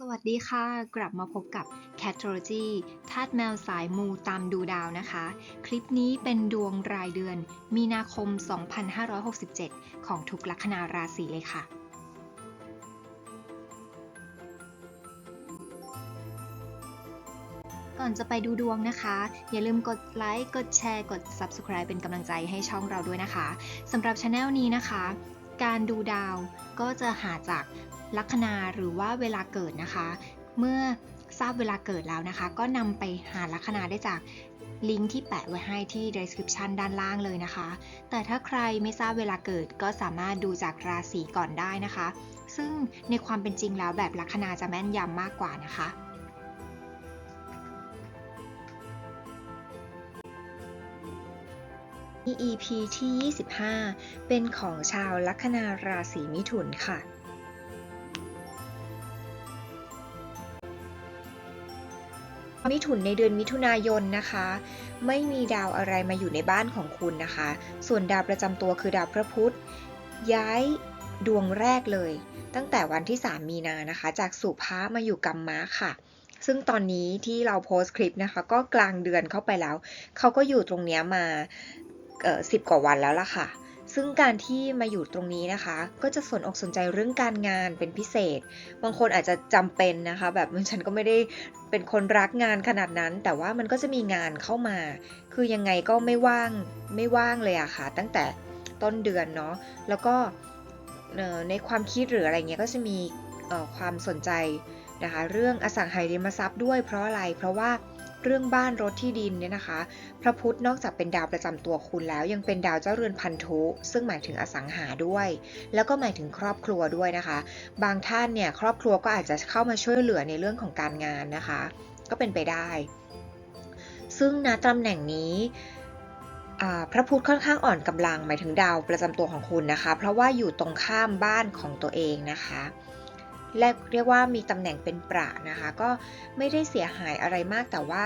สวัสดีค่ะ กลับมาพบกับ c a t o l o g y ธาตุแมวสายมูตามดูดาวนะคะ คลิปนี้เป็นดวงรายเดือน มีนาคม 2567 ของทุกลัคนาราศีเลยค่ะ ก่อนจะไปดูดวงนะคะ อย่าลืมกดไลค์กดแชร์ กด Subscribe เป็นกำลังใจให้ช่องเราด้วยนะคะสำหรับช anel นี้นะคะการดูดาวก็จะหาจาก ลัคนาหรือว่าเวลาเกิดนะคะ เมื่อทราบเวลาเกิดแล้วนะคะ ก็นำไปหาลัคนาได้จากลิงก์ที่แปะไว้ให้ที่ description ด้านล่างเลยนะคะ แต่ถ้าใครไม่ทราบเวลาเกิดก็สามารถดูจากราศีก่อนได้นะคะ ซึ่งในความเป็นจริงแล้วแบบลัคนาจะแม่นยำมากกว่านะคะ EP ที่ 25 เป็นของชาวลัคนาราศีมิถุนค่ะ มิถุนในเดือนมิถุนายนนะคะ ไม่มีดาวอะไรมาอยู่ในบ้านของคุณนะคะ ส่วนดาวประจำตัวคือดาวพระพุธ ย้ายดวงแรกเลย ตั้งแต่วันที่ 3 มีนานะคะ จากสุภามาอยู่กัมมะค่ะ ซึ่งตอนนี้ที่เราโพสต์คลิปนะคะ ก็กลางเดือนเข้าไปแล้ว เขาก็อยู่ตรงนี้มาสิบกว่าวันแล้วล่ะค่ะ ซึ่งการที่มาอยู่ตรงนี้นะคะ ก็จะสนอกสนใจเรื่องการงานเป็นพิเศษ บางคนอาจจะจำเป็นนะคะ แบบฉันก็ไม่ได้เป็นคนรักงานขนาดนั้น แต่ว่ามันก็จะมีงานเข้ามา คือยังไงก็ไม่ว่างไม่ว่างเลยอะค่ะ ตั้งแต่ต้นเดือนเนาะแล้วก็ในความคิดหรืออะไรเงี้ยก็จะมีความสนใจนะคะ เรื่องอสังหาริมทรัพย์ด้วยเพราะอะไรเพราะว่า เรื่องบ้านรถที่ดินเนี่ยนะคะ พระพุธนอกจากเป็นดาวประจำตัวคุณแล้ว ยังเป็นดาวเจ้าเรือนพันธุ ซึ่งหมายถึงอสังหาด้วย แล้วก็หมายถึงครอบครัวด้วยนะคะ บางท่านเนี่ยครอบครัวก็อาจจะเข้ามาช่วยเหลือในเรื่องของการงานนะคะ ก็เป็นไปได้ ซึ่งณตำแหน่งนี้พระพุธค่อนข้างอ่อนกำลังหมายถึงดาวประจำตัวของคุณนะคะ เพราะว่าอยู่ตรงข้ามบ้านของตัวเองนะคะ เรียกว่ามีตำแหน่งเป็นประนะคะ ก็ไม่ได้เสียหายอะไรมากแต่ว่า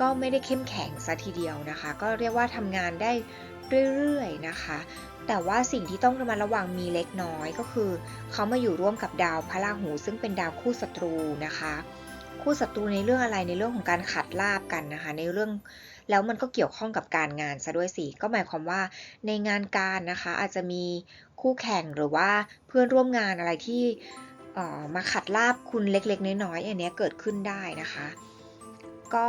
ก็ไม่ได้เข้มแข็งซะทีเดียวนะคะ ก็เรียกว่าทำงานได้เรื่อยๆนะคะ แต่ว่าสิ่งที่ต้องระมัดระวังมีเล็กน้อยก็คือ เขามาอยู่ร่วมกับดาวพระราหู ซึ่งเป็นดาวคู่ศัตรูนะคะ คู่ศัตรูในเรื่องอะไรในเรื่องของการขัดลาบกันนะคะ ในเรื่องแล้วมันก็เกี่ยวข้องกับการงานซะด้วยสิ ก็หมายความว่าในงานการนะคะอาจจะมีคู่แข่งหรือว่าเพื่อนร่วมงานอะไรที่ มาขัดลาบคุณเล็กๆ น้อยๆอันนี้เกิดขึ้นได้นะคะ ก็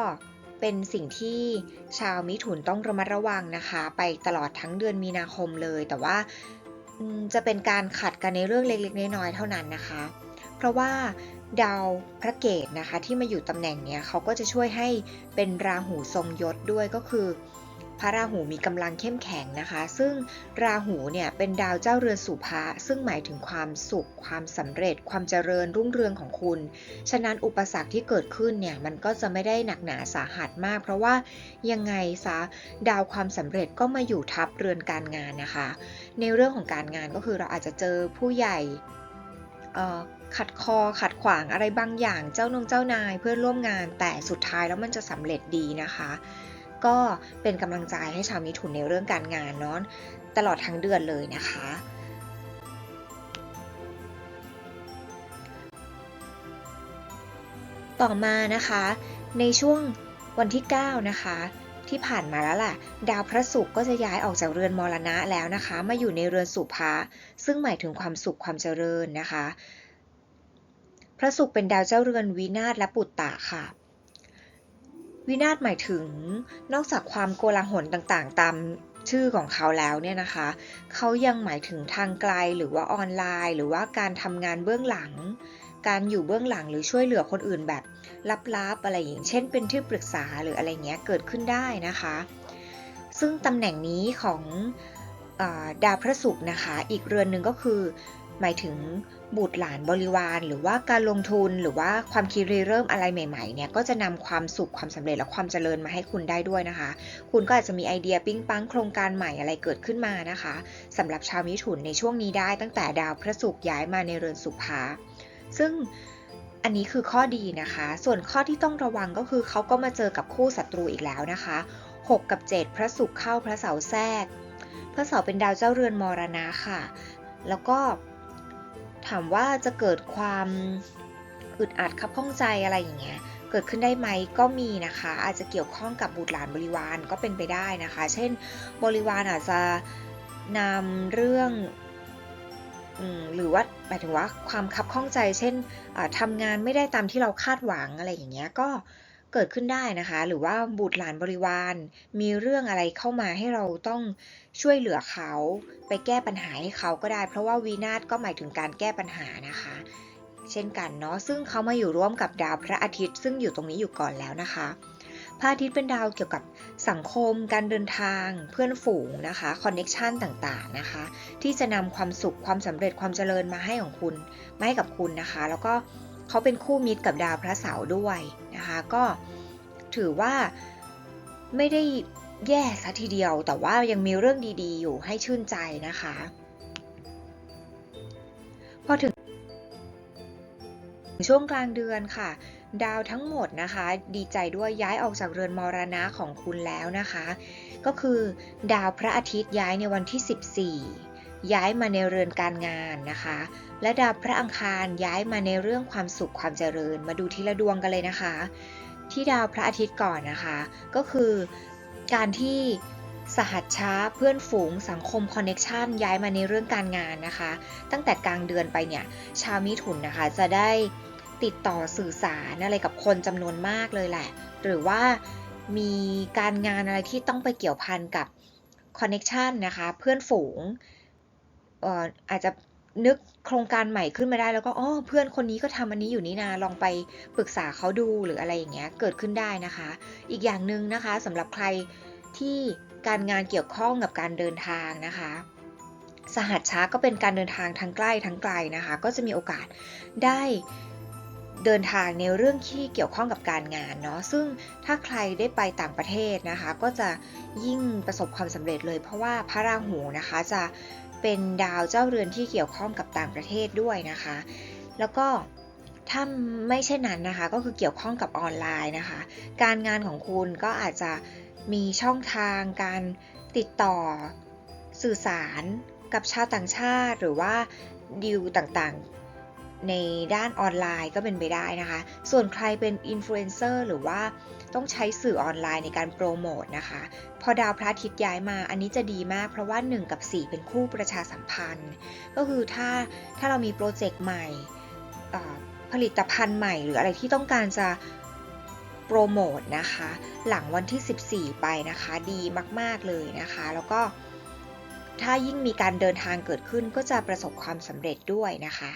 เป็นสิ่งที่ชาวมิถุนต้องระมัดระวังนะคะ ไปตลอดทั้งเดือนมีนาคมเลย แต่ว่าจะเป็นการขัดกันในเรื่องเล็กๆ น้อยๆเท่านั้นนะคะ เพราะว่าดาวพระเกตนะคะที่มาอยู่ตำแหน่งเนี้ยเขาก็จะช่วยให้เป็นราหูทรงยศด้วยก็คือ พระราหูมีกำลังเข้มแข็งนะคะ ซึ่งราหูเนี่ยเป็นดาวเจ้าเรือนสุภาซึ่งหมายถึงความสุข ความสำเร็จ ความเจริญรุ่งเรืองของคุณ ฉะนั้นอุปสรรคที่เกิดขึ้นเนี่ยมันก็จะไม่ได้หนักหนาสาหัสมาก เพราะว่ายังไงซะดาวความสำเร็จก็มาอยู่ทับเรือนการงานนะคะ ในเรื่องของการงานก็คือเราอาจจะเจอผู้ใหญ่ขัดคอขัดขวางอะไรบางอย่างเจ้านงเจ้านายเพื่อนร่วมงานแต่สุดท้ายแล้วมันจะสำเร็จดีนะคะ ก็เป็นกำลังใจให้ชาวมิถุนในเรื่องการงานเนาะตลอดทั้งเดือนเลยนะคะต่อมานะคะในช่วงวันที่ 9 นะคะ ที่ผ่านมาแล้วแหละดาวพระศุกร์ก็จะย้ายออกจากเรือนมรณะแล้วนะคะ มาอยู่ในเรือนสุภาซึ่งหมายถึงความสุขความเจริญนะคะ พระศุกร์เป็นดาวเจ้าเรือนวินาศและปุตตะค่ะ วินาศหมายถึงนอกจากความโกลาหลต่างๆ ตามชื่อของเขาแล้วเนี่ยนะคะ เขายังหมายถึงทางไกลหรือว่าออนไลน์ หรือว่าการทำงานเบื้องหลัง การอยู่เบื้องหลังหรือช่วยเหลือคนอื่นแบบลับๆอะไรอย่างเช่น เป็นที่ปรึกษาหรืออะไรเงี้ยเกิดขึ้นได้นะคะ ซึ่งตำแหน่งนี้ของอดาวพระศุกร์นะคะ อีกเรือนหนึ่งก็คือ หมายถึงบุตรหลานบริวาร หรือว่าการลงทุนหรือว่าความคิดริเริ่มอะไรใหม่ๆเนี่ยก็จะนำความสุขความสำเร็จและความเจริญมาให้คุณได้ด้วยนะคะ คุณก็อาจจะมีไอเดียปิ้งปังโครงการใหม่อะไรเกิดขึ้นมานะคะสำหรับชาวมิถุนในช่วงนี้ได้ตั้งแต่ดาวพระศุกร์ย้ายมาในเรือนสุภา ซึ่งอันนี้คือข้อดีนะคะ ส่วนข้อที่ต้องระวังก็คือเขาก็มาเจอกับคู่ศัตรูอีกแล้วนะคะ 6 กับ 7 พระศุกร์เข้าพระเสาแทรก พระเสาเป็นดาวเจ้าเรือนมรณะค่ะ แล้วก็ ถามว่าจะเกิดความอึดอัดคับข้องใจอะไรอย่างเงี้ยเกิดขึ้นได้ไหมก็มีนะคะ อาจจะเกี่ยวข้องกับบุตรหลานบริวารก็เป็นไปได้นะคะ เช่นบริวารอาจจะนำเรื่องหรือว่าหมายถึงว่าความคับข้องใจ เช่นทำงานไม่ได้ตามที่เราคาดหวังอะไรอย่างเงี้ยก็ เกิดขึ้นได้นะคะ หรือว่าบุตรหลานบริวาร มีเรื่องอะไรเข้ามาให้เราต้องช่วยเหลือเขา ไปแก้ปัญหาให้เขาก็ได้ เพราะว่าวีนาศก็หมายถึงการแก้ปัญหานะคะ เช่นกันเนาะซึ่งเขามาอยู่ร่วมกับดาวพระอาทิตย์ ซึ่งอยู่ตรงนี้อยู่ก่อนแล้วนะคะพระอาทิตย์เป็นดาวเกี่ยวกับสังคม การเดินทาง เพื่อนฝูงนะคะคอนเน็ชันต่างๆนะคะ ที่จะนำความสุขความสำเร็จความเจริญมาให้ของคุณมาให้กับคุณนะคะ แล้วก็ เขาเป็นคู่มิตรกับดาวพระเสาร์ด้วยนะคะ ก็ถือว่าไม่ได้แย่ซะทีเดียว แต่ว่ายังมีเรื่องดีๆ อยู่ให้ชื่นใจนะคะ พอถึงช่วงกลางเดือนค่ะ ดาวทั้งหมดนะคะ ดีใจด้วยย้ายออกจากเรือนมรณะของคุณแล้วนะคะ ก็คือดาวพระอาทิตย์ย้ายในวันที่ 14 ย้ายมาในเรือนการงานนะคะ และดาวพระอังคารย้ายมาในเรื่องความสุขความเจริญ มาดูทีละดวงกันเลยนะคะ ที่ดาวพระอาทิตย์ก่อนนะคะ ก็คือการที่สหัชชาเพื่อนฝูงสังคมคอนเน็ชันย้ายมาในเรื่องการงานนะคะ ตั้งแต่กลางเดือนไปเนี่ย ชาวมิถุนนะคะจะได้ติดต่อสื่อสารอะไรกับคนจำนวนมากเลยแหละ หรือว่ามีการงานอะไรที่ต้องไปเกี่ยวพันกับคอนเน็ชันนะคะ เพื่อนฝูง อาจจะนึกโครงการใหม่ขึ้นมาได้แล้วก็อ๋อเพื่อนคนนี้ก็ทำอันนี้อยู่นี่นาลองไปปรึกษาเขาดูหรืออะไรอย่างเงี้ยเกิดขึ้นได้นะคะ อีกอย่างหนึ่งนะคะสำหรับใครที่การงานเกี่ยวข้องกับการเดินทางนะคะ สหัสช้าก็เป็นการเดินทางทั้งใกล้ทั้งไกลนะคะ ก็จะมีโอกาสได้เดินทางในเรื่องที่เกี่ยวข้องกับการงานเนาะซึ่งถ้าใครได้ไปต่างประเทศนะคะ ก็จะยิ่งประสบความสำเร็จเลยเพราะว่าพระราหูนะคะจะ เป็นดาวเจ้าเรือนที่เกี่ยวข้องกับต่างประเทศด้วยนะคะ แล้วก็ถ้าไม่เช่นนั้นนะคะ ก็คือเกี่ยวข้องกับออนไลน์นะคะ การงานของคุณก็อาจจะมีช่องทางการติดต่อสื่อสารกับชาวต่างชาติ หรือว่าดีลต่างๆ ในด้านออนไลน์ก็เป็นไปได้นะคะ ส่วนใครเป็นอินฟลูเอนเซอร์หรือว่าต้องใช้สื่อออนไลน์ในการโปรโมทนะคะ พอดาวพระอาทิตย์ย้ายมาอันนี้จะดีมากเพราะว่า 1 กับ 4 เป็นคู่ประชาสัมพันธ์ ก็คือถ้าถ้าเรามีโปรเจกต์ใหม่ ผลิตภัณฑ์ใหม่ หรืออะไรที่ต้องการจะโปรโมทนะคะ หลังวันที่ 14 ไปนะคะ ดีมาก ๆ เลยนะคะ แล้วก็ถ้ายิ่งมีการเดินทางเกิดขึ้นก็จะประสบความสำเร็จด้วยนะคะ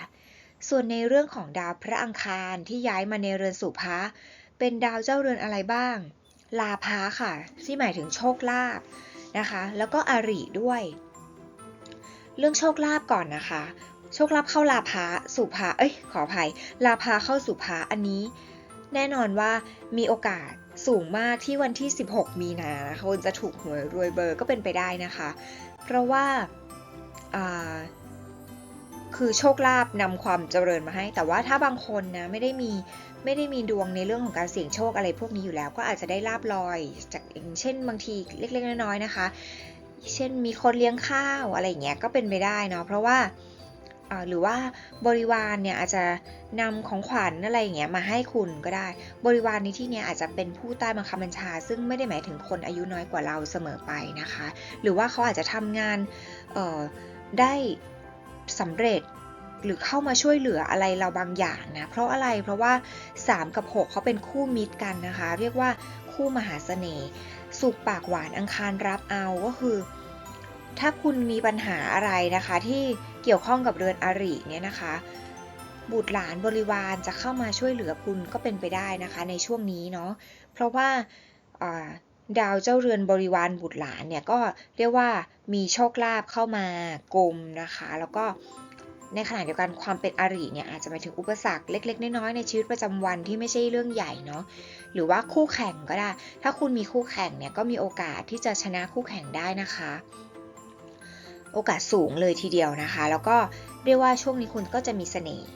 ส่วนในเรื่องของดาวพระอังคารที่ย้ายมาในเรือนสุภะเป็นดาวเจ้าเรือนอะไรบ้าง ลาภะค่ะ ที่หมายถึงโชคลาภนะคะ แล้วก็อาริด้วย เรื่องโชคลาภก่อนนะคะ โชคลาภเข้าลาภะสุภะเอ้ยขออภัย ลาภะเข้าสุภะอันนี้ แน่นอนว่ามีโอกาสสูงมากที่วันที่ 16 มีนานะคะจะถูกหวยรวยเบอร์ก็เป็นไปได้นะคะ เพราะว่าอ่า คือโชคลาภนำความเจริญมาให้ แต่ว่าถ้าบางคนนะไม่ได้มีไม่ได้มีดวงในเรื่องของการเสี่ยงโชคอะไรพวกนี้อยู่แล้ว ก็อาจจะได้ลาบลอย จากอย่างเช่นบางทีเล็ก ๆ น้อยๆนะคะ เช่นมีคนเลี้ยงข้าวอะไรอย่างเงี้ยก็เป็นไปได้เนาะเพราะว่าหรือว่าบริวารเนี่ยอาจจะนำของขวัญอะไรอย่างเงี้ยมาให้คุณก็ได้ บริวารในที่เนี้ยอาจจะเป็นผู้ใต้บังคับบัญชา ซึ่งไม่ได้หมายถึงคนอายุน้อยกว่าเราเสมอไปนะคะ หรือว่าเขาอาจจะทำงานเอ่อได้ สำเร็จหรือเข้ามาช่วยเหลืออะไรเราบางอย่างนะเพราะอะไรเพราะว่า 3 กับ 6เขาเป็นคู่มิตรกันนะคะ เรียกว่าคู่มหาเสน่ห์สุขปากหวานอังคารรับเอาก็คือ ถ้าคุณมีปัญหาอะไรนะคะ ที่เกี่ยวข้องกับเรือนอริเนี่ยนะคะ บุตรหลานบริวารจะเข้ามาช่วยเหลือคุณก็เป็นไปได้นะคะ ในช่วงนี้เนาะเพราะว่าอ่า ดาวเจ้าเรือนบริวารบุตรหลานเนี่ยก็เรียกว่ามีโชคลาภเข้ามากลมนะคะ แล้วก็ในขณะเดียวกันความเป็นอริเนี่ยอาจจะหมายถึงอุปสรรคเล็ก ๆ น้อยๆในชีวิตประจำวันที่ไม่ใช่เรื่องใหญ่เนาะหรือว่าคู่แข่งก็ได้ ถ้าคุณมีคู่แข่งเนี่ยก็มีโอกาสที่จะชนะคู่แข่งได้นะคะ โอกาสสูงเลยทีเดียวนะคะ แล้วก็เรียกว่าช่วงนี้คุณก็จะมีเสน่ห์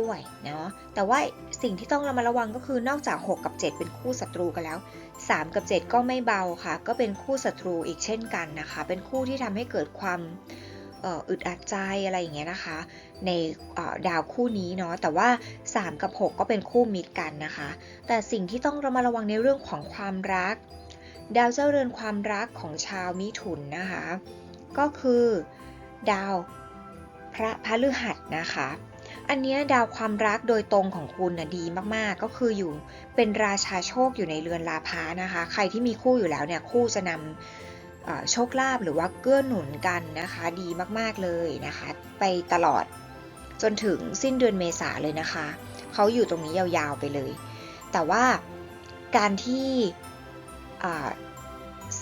ด้วยเนาะแต่ว่าสิ่งที่ต้องระมัดระวังก็คือนอกจาก 6 กับ 7 เป็นคู่ศัตรูกันแล้ว 3 กับ 7 ก็ไม่เบาค่ะ ก็เป็นคู่ศัตรูอีกเช่นกันนะคะ เป็นคู่ที่ทำให้เกิดความอึดอัดใจอะไรอย่างเงี้ยนะคะ ในดาวคู่นี้เนาะแต่ว่า 3 กับ 6 ก็เป็นคู่มิตรกันนะคะ แต่สิ่งที่ต้องระมัดระวังในเรื่องของความรัก ดาวเจ้าเรือนความรักของชาวมิถุนนะคะ ก็คือดาวพระพฤหัสนะคะ อันเนี้ยดาวความรักโดยตรงของคุณนะดีมากๆ ก็คืออยู่เป็นราชาโชคอยู่ในเรือนลาภานะคะ ใครที่มีคู่อยู่แล้วเนี่ยคู่จะนำโชคลาภหรือว่าเกื้อหนุนกันนะคะ ดีมากๆเลยนะคะ ไปตลอดจนถึงสิ้นเดือนเมษาเลยนะคะ เขาอยู่ตรงนี้ยาวๆไปเลย แต่ว่าการที่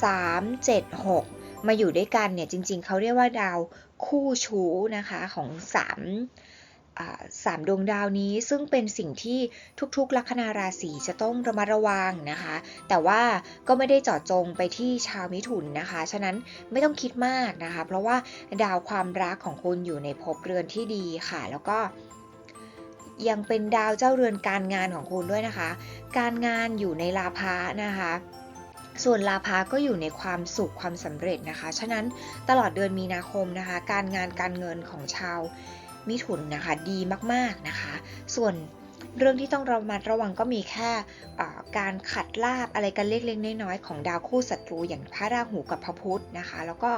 สามเจ็ดหกมาอยู่ด้วยกันเนี่ยจริงๆ เขาเรียกว่าดาวคู่ชู้นะคะของสาม สามดวงดาวนี้ซึ่งเป็นสิ่งที่ทุกๆ ลัคนาราศีจะต้องระมัดระวังนะคะ แต่ว่าก็ไม่ได้เจาะจงไปที่ชาวมิถุนนะคะ ฉะนั้นไม่ต้องคิดมากนะคะ เพราะว่าดาวความรักของคุณอยู่ในภพเรือนที่ดีค่ะ แล้วก็ยังเป็นดาวเจ้าเรือนการงานของคุณด้วยนะคะ การงานอยู่ในลาภะนะคะส่วนลาภะก็อยู่ในความสุขความสำเร็จนะคะ ฉะนั้นตลอดเดือนมีนาคมนะคะ การงานการเงินของชาว มิถุนนะคะดีมากๆนะคะ ส่วนเรื่องที่ต้องระมัดระวังก็มีแค่การขัดลาบอะไรกันเล็กๆน้อยๆของดาวคู่ศัตรูอย่างพระราหูกับพระพุธนะคะ แล้วก็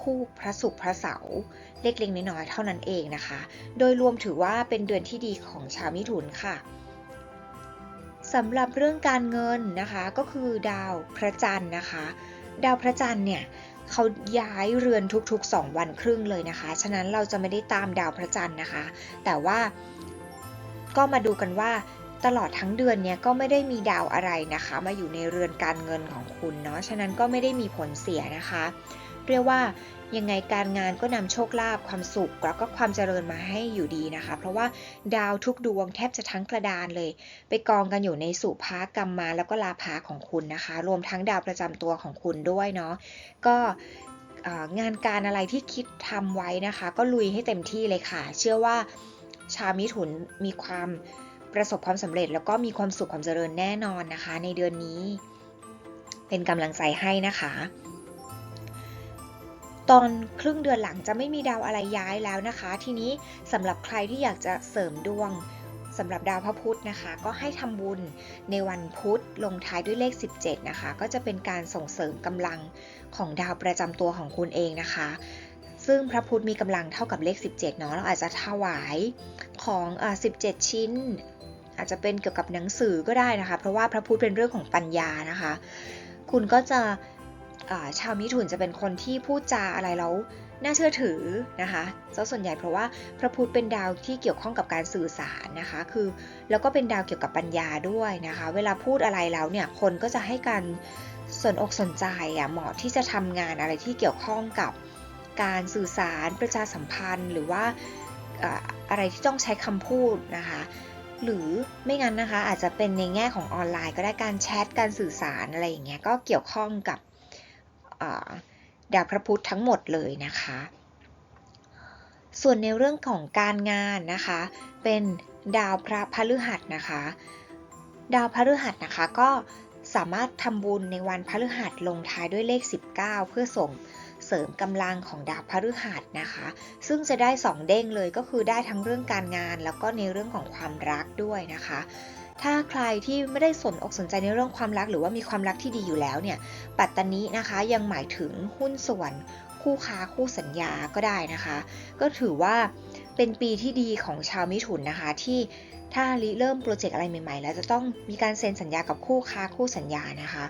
คู่พระศุกร์พระเสาร์เล็กๆน้อยๆเท่านั้นเองนะคะ โดยรวมถือว่าเป็นเดือนที่ดีของชาวมิถุนค่ะสำหรับเรื่องการเงินนะคะก็คือดาวพระจันทร์นะคะ ดาวพระจันทร์เนี่ย เขาย้ายเรือนทุกๆ 2 วันครึ่งเลยนะคะ ฉะนั้นเราจะไม่ได้ตามดาวพระจันทร์นะคะ แต่ว่าก็มาดูกันว่าตลอดทั้งเดือนเนี้ยก็ไม่ได้มีดาวอะไรนะคะ มาอยู่ในเรือนการเงินของคุณเนาะ ฉะนั้นก็ไม่ได้มีผลเสียนะคะ เรียกว่า ยังไงการงานก็นำโชคลาภความสุขแล้วก็ความเจริญมาให้อยู่ดีนะคะ เพราะว่าดาวทุกดวงแทบจะทั้งกระดานเลย ไปกองกันอยู่ในสุภากรรมมาแล้วก็ลาภาของคุณนะคะ รวมทั้งดาวประจำตัวของคุณด้วยเนาะก็งานการอะไรที่คิดทำไว้นะคะ ก็ลุยให้เต็มที่เลยค่ะ เชื่อว่าชาวมิถุนมีความประสบความสำเร็จ แล้วก็มีความสุขความเจริญแน่นอนนะคะ ในเดือนนี้ เป็นกำลังใจให้นะคะ ตอนครึ่งเดือนหลังจะไม่มีดาวอะไรย้ายแล้วนะคะ ทีนี้สำหรับใครที่อยากจะเสริมดวงสำหรับดาวพระพุธนะคะ ก็ให้ทำบุญในวันพุธลงท้ายด้วยเลข 17 นะคะ ก็จะเป็นการส่งเสริมกำลังของดาวประจำตัวของคุณเองนะคะ ซึ่งพระพุธมีกำลังเท่ากับเลข 17 เนาะเราอาจจะถวายของอ17 ชิ้น อาจจะเป็นเกี่ยวกับหนังสือก็ได้นะคะ เพราะว่าพระพุธเป็นเรื่องของปัญญานะคะ คุณก็จะ ชาวมิถุนจะเป็นคนที่พูดจาอะไรแล้วน่าเชื่อถือนะคะซะส่วนใหญ่เพราะว่าพระพุธเป็นดาวที่เกี่ยวข้องกับการสื่อสารนะคะ คือแล้วก็เป็นดาวเกี่ยวกับปัญญาด้วยนะคะ เวลาพูดอะไรแล้วเนี่ยคนก็จะให้การสนอกสนใจอะเหมาะที่จะทำงานอะไรที่เกี่ยวข้องกับการสื่อสารประชาสัมพันธ์ หรือว่าอะไรที่ต้องใช้คำพูดนะคะ หรือไม่งั้นนะคะอาจจะเป็นในแง่ของออนไลน์ ก็ได้การแชทการสื่อสารอะไรอย่างเงี้ยก็เกี่ยวข้องกับ ดาวพระพุธทั้งหมดเลยนะคะ ส่วนในเรื่องของการงานนะคะ เป็นดาวพระพฤหัสนะคะ ดาวพฤหัสนะคะก็สามารถทำบุญในวันพฤหัสลงท้ายด้วยเลข 19 เพื่อส่งเสริมกำลังของดาวพฤหัสนะคะ ซึ่งจะได้2เด้งเลยก็คือได้ทั้งเรื่องการงานแล้วก็ในเรื่องของความรักด้วยนะคะ ถ้าใครที่ไม่ได้สนอกสนใจในเรื่องความรัก หรือว่ามีความรักที่ดีอยู่แล้วเนี่ย ปัตตานีนะคะยังหมายถึงหุ้นส่วน คู่ค้าคู่สัญญาก็ได้นะคะ ก็ถือว่าเป็นปีที่ดีของชาวมิถุนนะคะที่ถ้าริเริ่มโปรเจกต์อะไรใหม่ๆ แล้วจะต้องมีการเซ็นสัญญากับคู่ค้าคู่สัญญานะคะ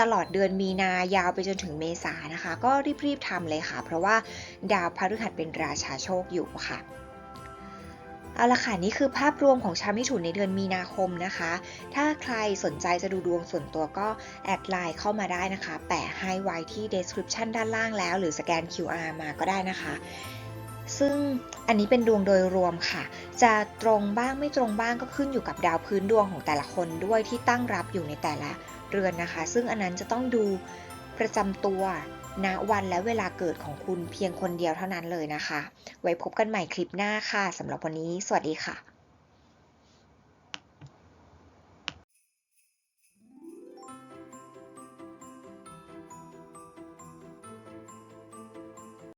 ตลอดเดือนมีนายาวไปจนถึงเมษานะคะ ก็รีบๆทำเลยค่ะ เพราะว่าดาวพฤหัสเป็นราชาโชคอยู่ค่ะ เอาละค่ะนี่คือภาพรวมของชาวมิถุนในเดือนมีนาคมนะคะ ถ้าใครสนใจจะดูดวงส่วนตัวก็แอดไลน์เข้ามาได้นะคะ แปะให้ไว้ที่ description ด้านล่างแล้ว หรือสแกน QR มาก็ได้นะคะ ซึ่งอันนี้เป็นดวงโดยรวมค่ะ จะตรงบ้างไม่ตรงบ้างก็ขึ้นอยู่กับดาวพื้นดวงของแต่ละคนด้วยที่ตั้งรับอยู่ในแต่ละเรือนนะคะ ซึ่งอันนั้นจะต้องดูประจำตัว ณวันและเวลาเกิดของคุณเพียงคนเดียวเท่านั้นเลยนะคะ ไว้พบกันใหม่คลิปหน้าค่ะสำหรับวันนี้ สวัสดีค่ะ